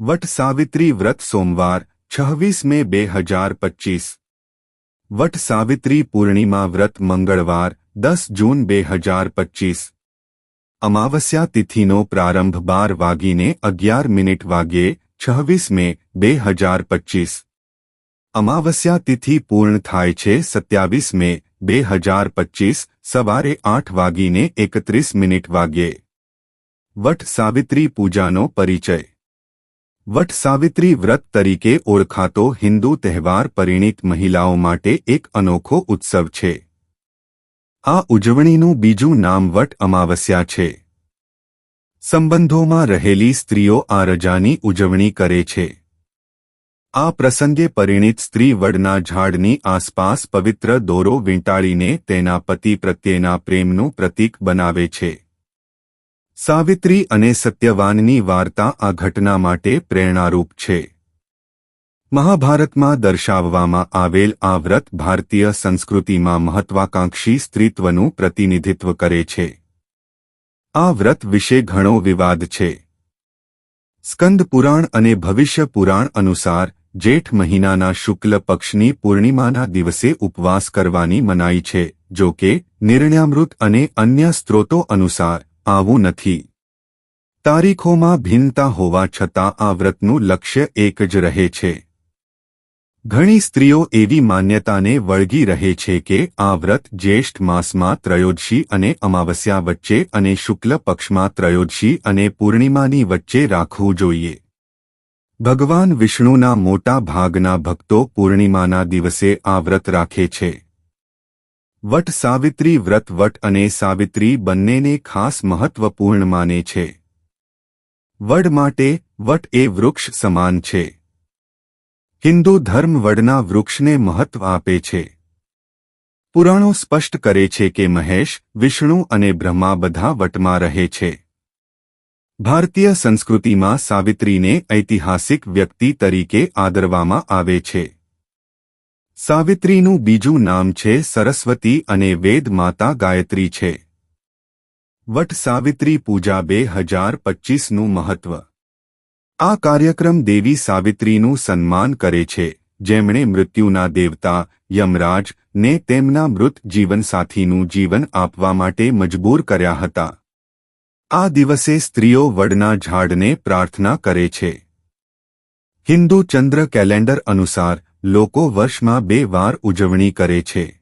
વટ સાવિત્રી વ્રત સોમવાર છવ્વીસ મે બે હજાર પચીસ વટ સાવિત્રી પૂર્ણિમા વ્રત મંગળવાર દસ જૂન બે હજાર પચીસ અમાવસ્યા તિથિનો પ્રારંભ બાર વાગીને અગિયાર મિનિટ વાગ્યે છવ્વીસ મે બે હજાર પચીસ અમાવસ્યા તિથિ પૂર્ણ થાય છે સત્યાવીસ મે બે હજાર પચીસ સવારે આઠ વાગીને એકત્રીસ મિનિટ વાગ્યે વટ સાવિત્રી પૂજાનો પરિચય વટ સાવિત્રી વ્રત તરીકે ઓળખાતો હિન્દુ તહેવાર પરિણીત મહિલાઓ માટે એક અનોખો ઉત્સવ છે. આ ઉજવણીનું બીજું નામ વટ અમાવસ્યા છે. સંબંધોમાં રહેલી સ્ત્રીઓ આ રજાની ઉજવણી કરે છે. આ પ્રસંગે પરિણીત સ્ત્રી વડના ઝાડની આસપાસ પવિત્ર દોરો વીંટાળીને તેના પતિ પ્રત્યેના પ્રેમનું પ્રતીક બનાવે છે. સાવિત્રી અને સત્યવાનની વાર્તા આ ઘટના માટે પ્રેરણારૂપ છે. મહાભારતમાં દર્શાવવામાં આવેલ આ વ્રત ભારતીય સંસ્કૃતિમાં મહત્વાકાંક્ષી સ્ત્રીત્વનું પ્રતિનિધિત્વ કરે છે. આ વ્રત વિશે ઘણો વિવાદ છે. સ્કંદ પુરાણ અને ભવિષ્ય પુરાણ અનુસાર જેઠ મહિનાના શુક્લ પક્ષની પૂર્ણિમાના દિવસે ઉપવાસ કરવાની મનાઈ છે, જો કે નિર્ણયામૃત અને અન્ય સ્ત્રોતો અનુસાર આવું નથી. તારીખોમાં ભિન્નતા હોવા છતાં આ વ્રતનું લક્ષ્ય એક જ રહે છે. ઘણી સ્ત્રીઓ એવી માન્યતાને વળગી રહે છે કે આ વ્રત જ્યેષ્ઠ માસમાં ત્રયોદશી અને અમાવસ્યા વચ્ચે અને શુક્લ પક્ષમાં ત્રયોદશી અને પૂર્ણિમાની વચ્ચે રાખવું જોઈએ. ભગવાન વિષ્ણુના મોટા ભાગના ભક્તો પૂર્ણિમાના દિવસે આ વ્રત રાખે છે. વટ સાવિત્રી વ્રત વટ અને સાવિત્રી બંનેને ખાસ મહત્વપૂર્ણ માને છે. વડ માટે વટ એ વૃક્ષ સમાન છે. હિન્દુ ધર્મ વડના વૃક્ષને મહત્વ આપે છે. પુરાણો સ્પષ્ટ કરે છે કે મહેશ, વિષ્ણુ અને બ્રહ્મા બધા વટમાં રહે છે. ભારતીય સંસ્કૃતિમાં સાવિત્રીને ઐતિહાસિક વ્યક્તિ તરીકે આદરવામાં આવે છે. સાવિત્રીનું બીજું નામ છે સરસ્વતી અને વેદ માતા ગાયત્રી છે. વટ સાવિત્રી પૂજા બે હજાર પચ્ચીસનું મહત્વ. આ કાર્યક્રમ દેવી સાવિત્રીનું સન્માન કરે છે, જેમણે મૃત્યુના દેવતા યમરાજ ને તેમના મૃત જીવનસાથીનું જીવન આપવા માટે મજબૂર કર્યા હતા. આ દિવસે સ્ત્રીઓ વડના ઝાડને પ્રાર્થના કરે છે. હિન્દુ ચંદ્ર કેલેન્ડર અનુસાર લોકો વર્ષમાં બે વાર ઉજવણી કરે છે.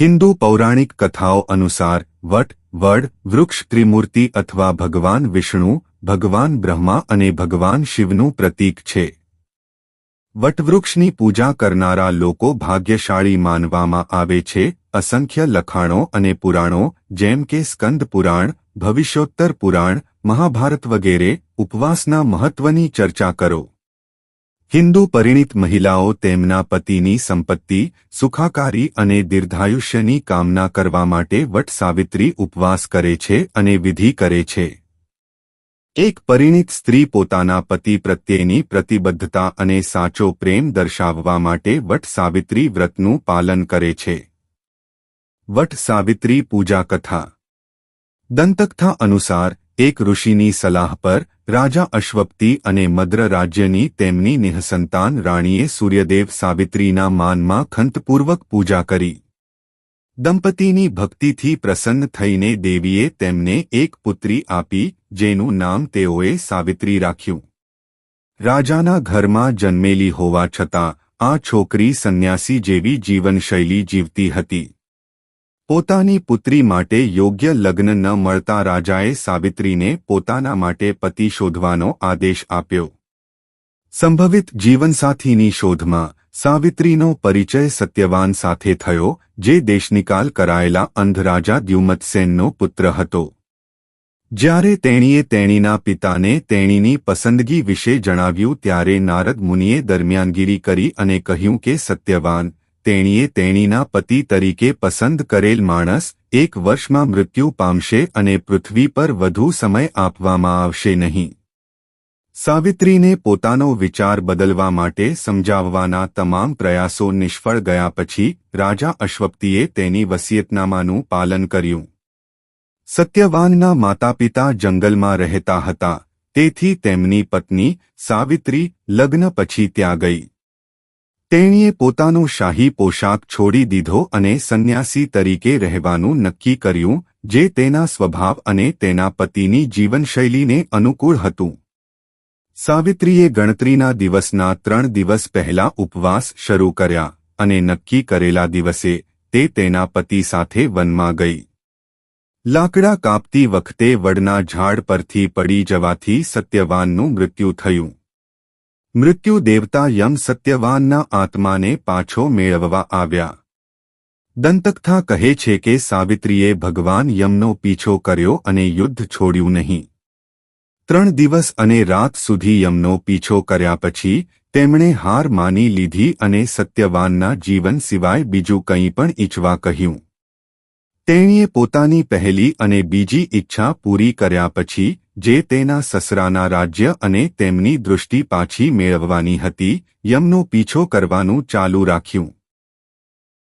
હિન્દુ પૌરાણિક કથાઓ અનુસાર વટ, વડ, વૃક્ષ, ત્રિમૂર્તિ અથવા ભગવાન વિષ્ણુ, ભગવાન બ્રહ્મા અને ભગવાન શિવનું પ્રતીક છે. વટવૃક્ષની પૂજા કરનારા લોકો ભાગ્યશાળી માનવામાં આવે છે, અસંખ્ય લખાણો અને પુરાણો, જેમ કે સ્કંદ પુરાણ, ભવિષ્યોત્તર પુરાણ, મહાભારત વગેરે, ઉપવાસના મહત્વની ચર્ચા કરો. હિન્દુ પરિણીત મહિલાઓ તેમના પતિની સંપત્તિ, સુખાકારી અને દીર્ઘાયુષ્યની કામના કરવા માટે વટ સાવિત્રી ઉપવાસ કરે છે અને વિધિ કરે છે. એક પરિણીત સ્ત્રી પોતાના પતિ પ્રત્યેની પ્રતિબદ્ધતા અને સાચો પ્રેમ દર્શાવવા માટે વટ સાવિત્રી વ્રતનું પાલન કરે છે. વટ સાવિત્રી પૂજા કથા દંતકથા અનુસાર, એક ઋષિની સલાહ પર રાજા અશ્વપ્તિ અને મદ્ર રાજ્યની તેમની નિહસંતાન રાણીએ સૂર્યદેવ સાવિત્રીના માનમાં ખંતપૂર્વક પૂજા કરી. દંપતીની ભક્તિથી પ્રસન્ન થઈને દેવીએ તેમને એક પુત્રી આપી, જેનું નામ તેઓએ સાવિત્રી રાખ્યું. રાજાના ઘરમાં જન્મેલી હોવા છતાં, આ છોકરી સંન્યાસી જેવી જીવનશૈલી જીવતી હતી. પોતાની પુત્રી માટે યોગ્ય લગ્ન ન મળતા રાજાએ સાવિત્રીને પોતાના માટે પતિ શોધવાનો આદેશ આપ્યો. સંભવિત જીવનસાથીની શોધમાં સાવિત્રીનો પરિચય સત્યવાન સાથે થયો, જે દેશનિકાલ કરાયેલા અંધરાજા દ્યુમતસેનનો પુત્ર હતો. જ્યારે તેણીએ તેણીના પિતાને તેણીની પસંદગી વિશે જણાવ્યું, ત્યારે નારદ મુનિએ દરમિયાનગીરી કરી અને કહ્યું કે સત્યવાન તેણીએ તેણીના પતિ તરીકે પસંદ કરેલ માણસ એક વર્ષમાં મૃત્યુ પામશે અને પૃથ્વી પર વધુ સમય આપવામાં આવશે નહીં. સાવિત્રીને પોતાનો વિચાર બદલવા માટે સમજાવવાના તમામ પ્રયાસો નિષ્ફળ ગયા પછી રાજા અશ્વપ્તિએ તેની વસિયતનામાનું પાલન કર્યું. સત્યવાનના માતાપિતા જંગલમાં રહેતા હતા, તેથી તેમની પત્ની સાવિત્રી લગ્ન પછી ત્યાં ગઈ. તેણીએ પોતાનો શાહી પોશાક છોડી દીધો અને સંન્યાસી તરીકે રહેવાનું નક્કી કર્યું, જે તેના સ્વભાવ અને તેના પતિની જીવનશૈલીને અનુકૂળ હતું. સાવિત્રીએ ગણતરીના દિવસના ત્રણ દિવસ પહેલા ઉપવાસ શરૂ કર્યા અને નક્કી કરેલા દિવસે તે તેના પતિ સાથે વનમાં ગઈ. લાકડા કાપતી વખતે વડના ઝાડ પરથી પડી જવાથી સત્યવાનનું મૃત્યુ થયું. મૃત્યુ દેવતા યમ સત્યવાનના આત્માને પાછો મેળવવા આવ્યા. દંતકથા કહે છે કે સાવિત્રીએ ભગવાન યમનો પીછો કર્યો અને યુદ્ધ છોડ્યું નહીં. ત્રણ દિવસ અને રાત સુધી યમનો પીછો કર્યા પછી તેમણે હાર માની લીધી અને સત્યવાનના જીવન સિવાય બીજું કંઈ પણ ઈચ્છવા કહ્યું. તેણીએ પોતાની પહેલી અને બીજી ઈચ્છા પૂરી કર્યા પછી જે તેના સસરાના રાજ્ય અને તેમની દૃષ્ટિ પાછી મેળવવાની હતી, યમનો પીછો કરવાનું ચાલુ રાખ્યું.